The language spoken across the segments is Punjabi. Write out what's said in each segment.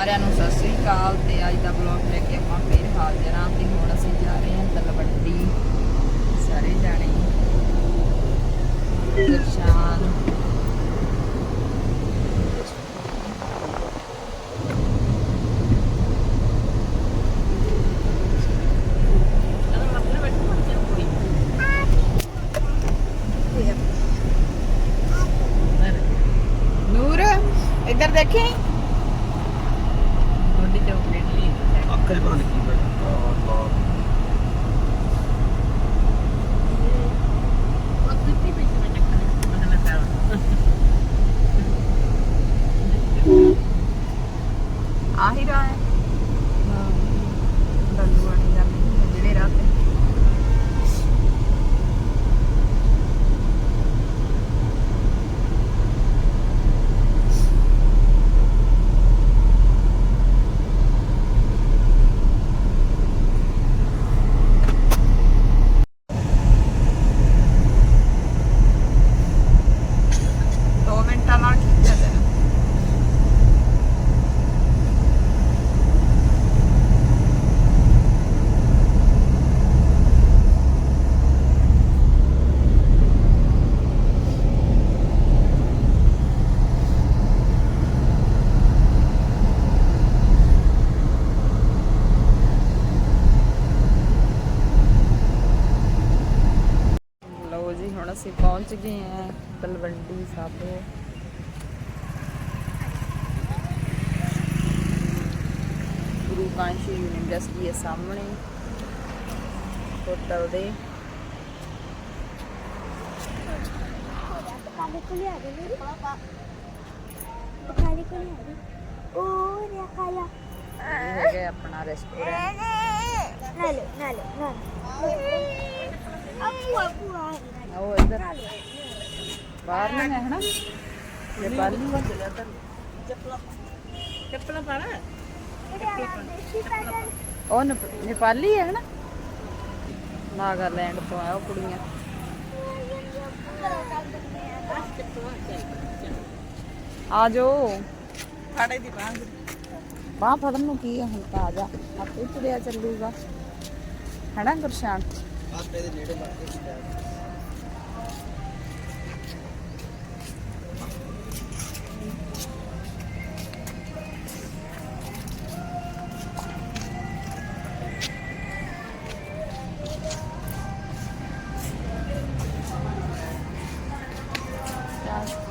ਸਾਰਿਆਂ ਨੂੰ ਸਤਿ ਸ੍ਰੀ ਅਕਾਲ ਤੇ ਅੱਜ ਦਾ ਬਲੌਗ ਲੈ ਕੇ ਆਪਾਂ ਫੇਰ ਹਾਜ਼ਰ ਹਾਂ ਤੇ ਹੁਣ ਅਸੀਂ ਜਾ ਰਹੇ ਹਾਂ ਤਲਵੰਡੀ, ਸਾਰੇ ਜਾਣੇ। ਦਰਸ਼ਾਨ। ਨੂਰ, ਇੱਧਰ ਦੇਖੀ? ਅੱਖਰ ਪਤਾ ਨਹੀਂ ਕੀ ਬੈਠਾ ਆਹੀ ਰਾਹ ਹੈ ਡੱਲੂ ਆਣੀ ਜਾਂਦੇ ਨੇ ਜਿਹੜੇ ਰਾਹ ਤੇ ਦੋ ਮਿੰਟਾਂ ਨਾਲ ਖਿੱਚਿਆ ਜਾਣਾ ਲਓ ਜੀ ਹੁਣ ਅਸੀਂ ਪਹੁੰਚ ਗਏ ਹਾਂ ਤਲਵੰਡੀ ਸਾਬੋ ਗੁਰੂ ਕਾਂਸ਼ੀ ਯੂਨੀਵਰਸਿਟੀ ਦੇ ਸਾਹਮਣੇ ਹੋਟਲ ਦੇ। ਕਾਲੇ ਕੋਲ ਆ ਗਏ ਮੇਰੇ। ਪਾਪਾ ਕਾਲੇ ਕੋਲ ਆ ਗਏ। ਉਹ ਰੇ ਕਾਲਾ ਇਹ ਹੈਗਾ ਆਪਣਾ ਰੈਸਟੋਰੈਂਟ ਨਾਲੇ ਨਾਲੇ ਨਾਲੇ। ਆਪੂ ਆਪੂ ਆ ਉਹ ਇੱਧਰ। ਬਾਹਰ ਨਹੀਂ ਹੈ ਹਨਾ? ਨੇਪਾਲੀ ਚੱਪਲਾਂ ਪਾਣਾ? ਉਹ ਨੇਪ- ਨੇਪਾਲੀ ਹੈ ਹਨਾ? ਨਾਗਾਲੈਂਡ ਤੋਂ ਆਇਆ ਉਹ ਕੁੜੀਆਂ। ਆ ਜਾਓ। ਫਾੜੇ ਦੀ ਬਾਂਹ ਬਾਹ ਫੜਨ ਨੂੰ ਕੀ ਆ ਹੁਣ ਤਾਂ ਆ ਜਾ। ਆਪੇ ਤੁਰਿਆ ਚੱਲੂਗਾ। ਹੈਨਾ ਗੁਰਸ਼ਾਨ? ਆਟੇ ਦੇ ਨੇੜੇ ਲੱਗ ਕੇ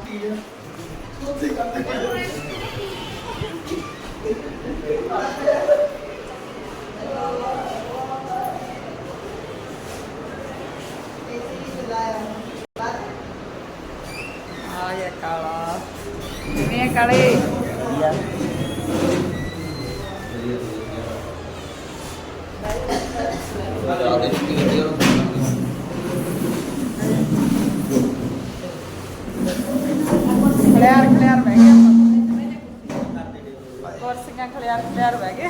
ਆ ਗਿਆ ਕਾਲਾ ਕਿਵੇਂ ਆ ਕਾਲੇ ਖਲਿਆਰ ਖਲਿਆਰ ਬਹਿ ਗਏ ਆਪਾਂ ਕੁਰਸੀਆਂ ਖਲਿਆਰ ਖਲਿਆਰ ਬਹਿ ਗਏ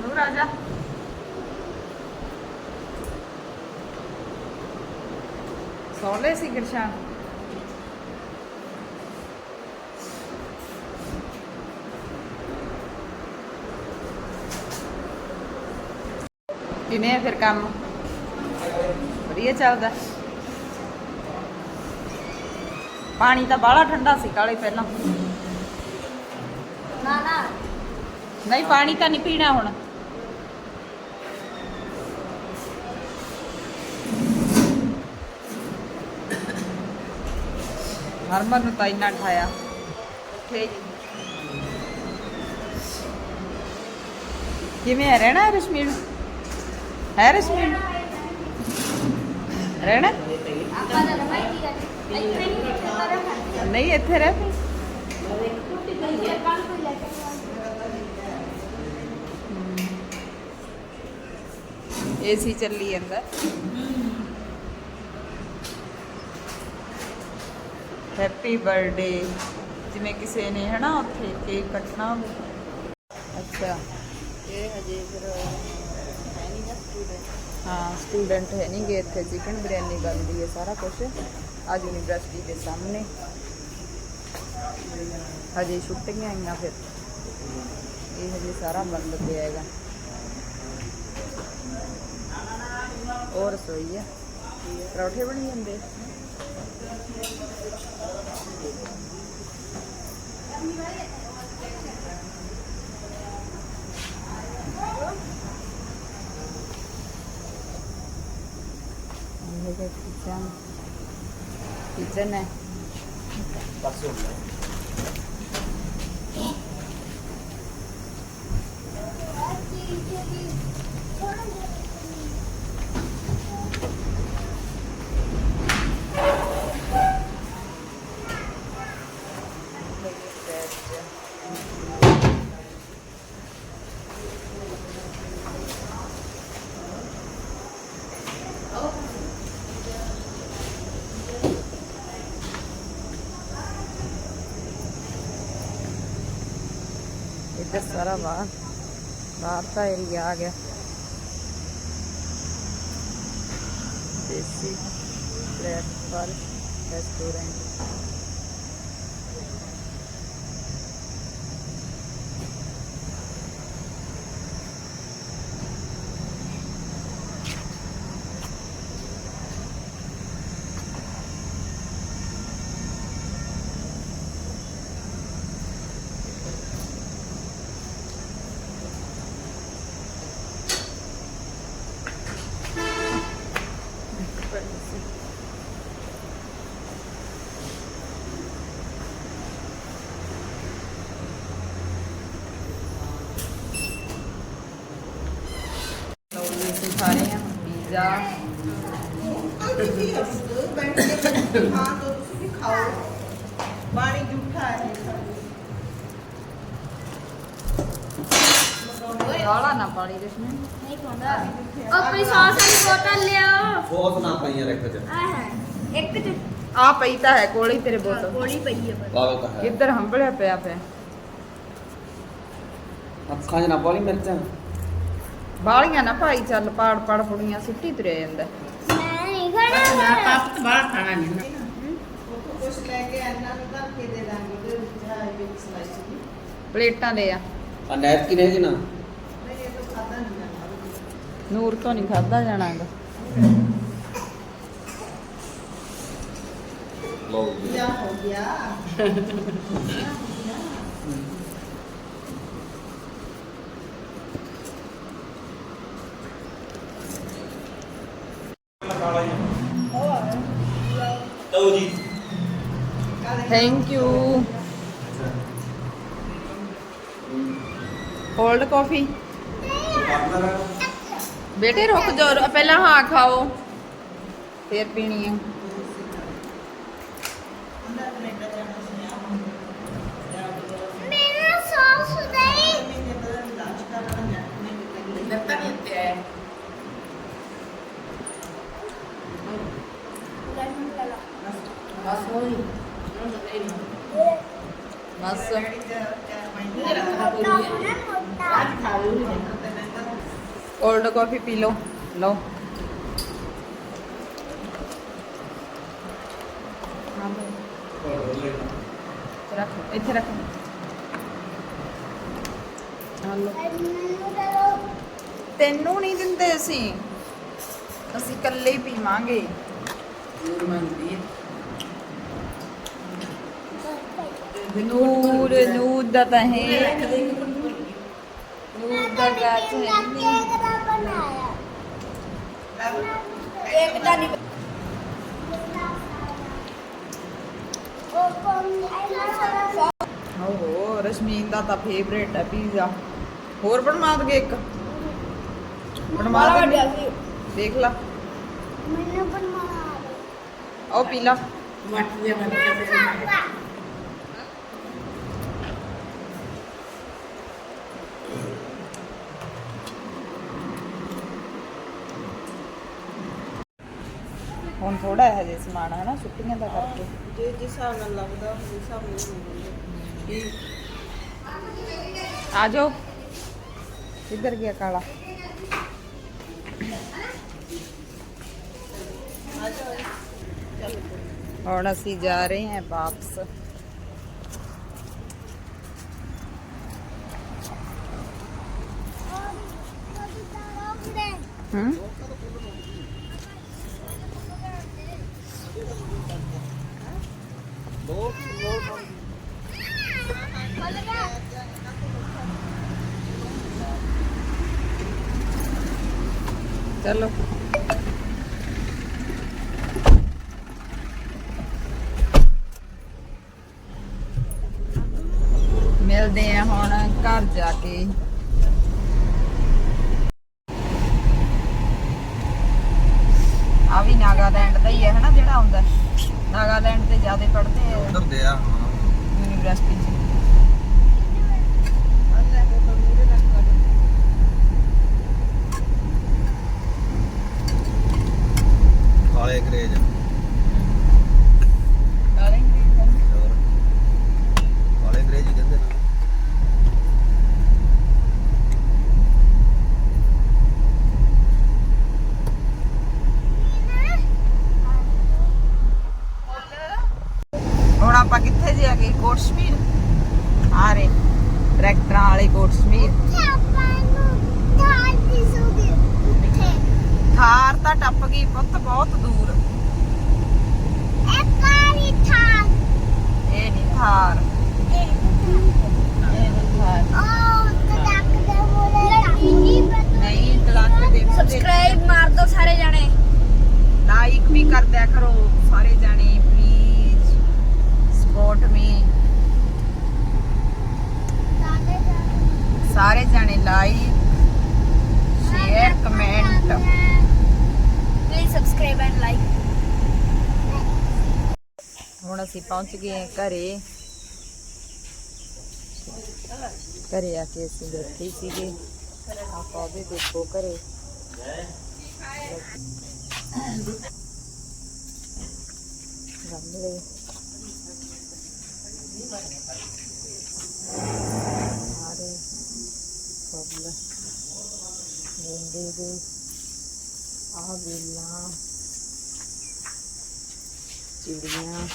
ਨੂਰ ਆ ਜਾ ਸੌ ਲੈ ਸੀ ਗੁਰਸ਼ਾਨ ਕਿਵੇਂ ਆ ਫਿਰ ਕੰਮ ਵਧੀਆ ਚੱਲਦਾ ਪਾਣੀ ਤਾਂ ਬਾਹਲਾ ਠੰਡਾ ਸੀ ਕਾਲੇ ਪਹਿਲਾਂ ਨਾ ਨਾ ਨਹੀਂ ਪਾਣੀ ਤਾਂ ਨਹੀਂ ਪੀਣਾ ਹੁਣ ਹਰਮਨ ਨੂੰ ਤਾਂ ਇੰਨਾ ਠਾਇਆ। ਉੱਠੇ ਜੀ। ਕਿਵੇਂ ਹੈ ਰਹਿਣਾ ਹੈ ਰਸ਼ਮੀਨ ਹੈ ਰਸ਼ਮੀਨ ਰਹਿਣਾ ਆਪਾਂ ਤਾਂ ਰਮਾਈ ਨਹੀਂ, ਇੱਥੇ ਨਹੀਂ ਇੱਥੇ ਰਹਿ। ਪਈ ਏਸੀ ਚੱਲੀ ਜਾਂਦਾ। ਹੈਪੀ ਬਰਥਡੇ ਜਿਵੇਂ ਕਿਸੇ ਨੇ ਹਨਾ ਉੱਥੇ ਕੇਕ ਕੱਟਣਾ ਹੋਵੇ ਅੱਛਾ ਇਹ ਹਜੇ ਫਿਰ ਹੈ ਨਹੀਂ ਨਾ ਸਟੂਡੈਂਟ ਹਾਂ ਸਟੂਡੈਂਟ ਹੈ ਨਹੀਂ ਗੇ ਇੱਥੇ ਚਿਕਨ ਬਿਰਿਆਨੀ ਬਣਦੀ ਹੈ ਸਾਰਾ ਕੁਝ ਆ ਯੂਨੀਵਰਸਿਟੀ ਦੇ ਸਾਹਮਣੇ ਹਜੇ ਛੁੱਟੀਆਂ ਆਈਆਂ ਫਿਰ ਇਹ ਹਜੇ ਸਾਰਾ ਬੰਦ ਪਿਆ ਹੈਗਾ ਹੋਰ ਰਸੋਈ ਹੈ ਪਰੌਠੇ ਬਣੀ ਜਾਂਦੇ ਇਹ ਹੈਗਾ ਕਿਚਨ ਕਿਚਨ ਹੈ ਬਸ ਹੋ ਗਿਆ ਇੱਧਰ ਸਾਰਾ ਬਾਹਰ। ਬਾਹਰ ਦਾ ਏਰੀਆ ਆ ਗਿਆ। ਦੇਸੀ ਬ੍ਰੈਕਫਾਸਟ ਰੈਸਟੋਰੈਂਟ ਲਓ ਜੀ ਅਸੀਂ ਖਾ ਰਹੇ ਹਾਂ ਪੀਜ਼ਾ ਹਾਂ ਤਾਂ ਤੁਸੀਂ ਵੀ ਖਾਓ ਪਾਣੀ ਜੂਠਾ ਹੈ ਵਾਲਾ ਨਾ ਪਾਣੀ ਰਸਮੇ ਨਹੀਂ ਪਾਉਂਦਾ ਆਪਣੀ ਸੌਸ ਵਾਲੀ ਬੋਤਲ ਲਿਆਓ ਬਹੁਤ ਨਾ ਪਈਆਂ ਰੱਖ ਚ ਆ ਹੈ ਇੱਕ ਚ ਆ ਪਈ ਤਾਂ ਹੈ ਕੋਲ ਹੀ ਤੇਰੇ ਬੋਤਲ ਗੋਲੀ ਪਈ ਹੈ ਬਸ ਲਾਓ ਤਾਂ ਹੈ ਕਿੱਧਰ ਹੰਬੜਿਆ ਪਿਆ ਪਿਆ ਅੱਖਾਂ 'ਚ ਨਾ ਪਾਲੀ ਮਿਰਚਾਂ ਬਾਲੀਆਂ ਨਾ ਭਾਈ ਚੱਲ ਪਾੜ ਪਾੜ ਫੁੜੀਆਂ ਸਿੱਟੀ ਤੁਰਿਆ ਜਾਂਦਾ ਮੈਂ ਨਹੀਂ ਖਾਣਾ ਕੁਝ ਲੈ ਕੇ ਇਹਨਾਂ ਨੂੰ ਧਰ ਕੇ ਦੇ ਦਾਂਗੇ ਉਹਦੇ ਵਿੱਚ ਆ ਇਹ ਸਲਾਈਸ ਦੀ ਪਲੇਟਾਂ ਲੈ ਆ ਆ ਨੈਪਕਿਨ ਹੈਗੀ ਨਾ ਨਹੀਂ ਇਹ ਤਾਂ ਖਾਦਾ ਨਹੀਂ ਜਾਂਦਾ ਨੂਰ ਤੋਂ ਨਹੀਂ ਖਾਦਾ ਜਾਣਾਗਾ ਲਓ ਕੀ ਹੋ ਗਿਆ ਥੈਂਕ ਯੂ ਕੋਲਡ ਕਾਫੀ ਬੇਟੇ ਰੁਕ ਜਾਓ ਪਹਿਲਾਂ ਹਾਂ ਖਾਓ। ਫਿਰ ਪੀਣੀ ਹੈ। ਅੰਦਰ ਬਸ ਕੋਲਡ ਕਾਫੀ ਪੀ ਲਓ ਲਓ ਹਾਂ ਇੱਥੇ ਰੱਖ ਤੈਨੂੰ ਨਹੀਂ ਦਿੰਦੇ ਅਸੀਂ ਅਸੀਂ ਇਕੱਲੇ ਹੀ ਪੀਵਾਂਗੇ ਨੂਰ ਨੂਰ ਦਾ ਤਾਂ ਹੈ ਨੂਰ ਦਾ ਗਾਚ ਹੈ ਇੱਕ ਦਾ ਨਹੀਂ ਓਹੋ ਰਸ਼ਮੀਨ ਦਾ ਤਾਂ ਫੇਵਰੇਟ ਹੈ ਪੀਜ਼ਾ ਹੋਰ ਬਣਵਾ ਦਗੇ ਇੱਕ? ਬਣਵਾ ਦੇ ਦੇਖ ਲਾ। ਮੈਨੂੰ ਬਣਵਾਉਣਾ ਉਹ ਪੀ ਲਾ। ਆਵੇ ਹੁਣ ਥੋੜਾ ਹੈ ਹਜੇ ਸਮਾਨ ਹੈ ਨਾ ਛੁੱਟੀਆਂ ਦਾ ਕਰਕੇ। ਜੇ ਜਿਸ ਹਿਸਾਬ ਨਾਲ ਲੱਗਦਾ ਉਸ ਹਿਸਾਬ ਨਾਲ ਮਿਲੂਗਾ। ਆ ਜਾਓ। ਕਿੱਧਰ ਗਿਆ ਕਾਲਾ? ਹੁਣ ਅਸੀਂ ਜਾ ਰਹੇ ਹਾਂ ਵਾਪਸ। ਹੂੰ ਚਲੋ ਮਿਲਦੇ ਆ ਹੁਣ ਘਰ ਜਾ ਕੇ। ਆ ਵੀ ਨਾਗਾਲੈਂਡ ਦਾ ਹੀ ਹੈ ਹਨਾ ਜਿਹੜਾ ਆਉਂਦਾ। ਨਾਗਾਲੈਂਡ ਤੇ ਜ਼ਿਆਦਾ ਪੜਦੇ ਆ। ਉਧਰ ਦੇ ਆ ਯੂਨੀਵਰਸਿਟੀ ਚ ਕਾਲੇ ਅੰਗਰੇਜ਼ ਕਾਲੇ ਹੋਰ ਕਾਲੇ ਅੰਗਰੇਜ਼ ਹੀ ਕਹਿੰਦੇ ਨੇ ਹੁਣ ਆਪਾਂ ਕਿੱਥੇ ਜੇ ਆ ਗਏ? ਕੋਟਸ਼ਮੀਰ? ਆ ਰੇ ਟਰੈਕਟਰਾਂ ਵਾਲੇ ਕੋਟਸ਼ਮੀਰ। ਥਾਰ ਤਾਂ ਟੱਪ ਗਈ ਪੁੱਤ ਬਹੁਤ ਦੂਰ। ਇਹ ਨਹੀਂ ਥਾਰ। ਇਹ ਨਹੀਂ ਥਾਰ। ਨਹੀਂ ਤਲਾਕ ਦੇ ਸਬਸਕ੍ਰਾਈਬ ਮਾਰ ਦੋ ਸਾਰੇ ਜਣੇ। ਲਾਈਕ ਵੀ ਕਰ ਦਿਆ ਕਰੋ ਸਾਰੇ ਜਾਣੇ ਸਪੋਰਟ ਮੀ ਸਾਰੇ ਜਾਣੇ like share comment please subscribe and like ਹੁਣ ਅਸੀਂ ਪਹੁੰਚ ਗਏ ਹਾਂ ਘਰੇ। ਘਰੇ ਆ ਕੇ ਅਸੀਂ ਬੈਠੇ ਸੀਗੇ। ਆਪਾਂ ਉਹਦੇ ਦੇਖੋ ਘਰੇ। ਗਮਲੇ ਸਾਰੇ ਫੁੱਲ ਗੇਂਦੇ ਦੇ ਚਿੜੀਆਂ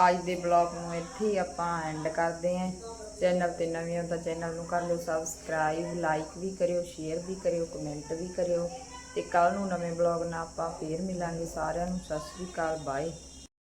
ਅੱਜ ਦੇ ਬਲੌਗ ਨੂੰ ਇੱਥੇ ਆਪਾਂ ਐਂਡ ਕਰਦੇ ਹਾਂ। ਚੈਨਲ ਤੇ ਨਵੇਂ ਹੋ ਤਾਂ ਚੈਨਲ ਨੂੰ ਕਰ ਲਿਓ ਸਬਸਕ੍ਰਾਈਬ ਲਾਈਕ ਵੀ ਕਰਿਓ ਸ਼ੇਅਰ ਵੀ ਕਰਿਓ ਕਮੈਂਟ ਵੀ ਕਰਿਓ ਤੇ ਕੱਲ ਨੂੰ ਨਵੇਂ ਬਲੌਗ ਨਾਲ ਆਪਾਂ ਫੇਰ ਮਿਲਾਂਗੇ ਸਾਰਿਆਂ ਨੂੰ। ਸਤਿ ਸ਼੍ਰੀ ਅਕਾਲ ਬਾਏ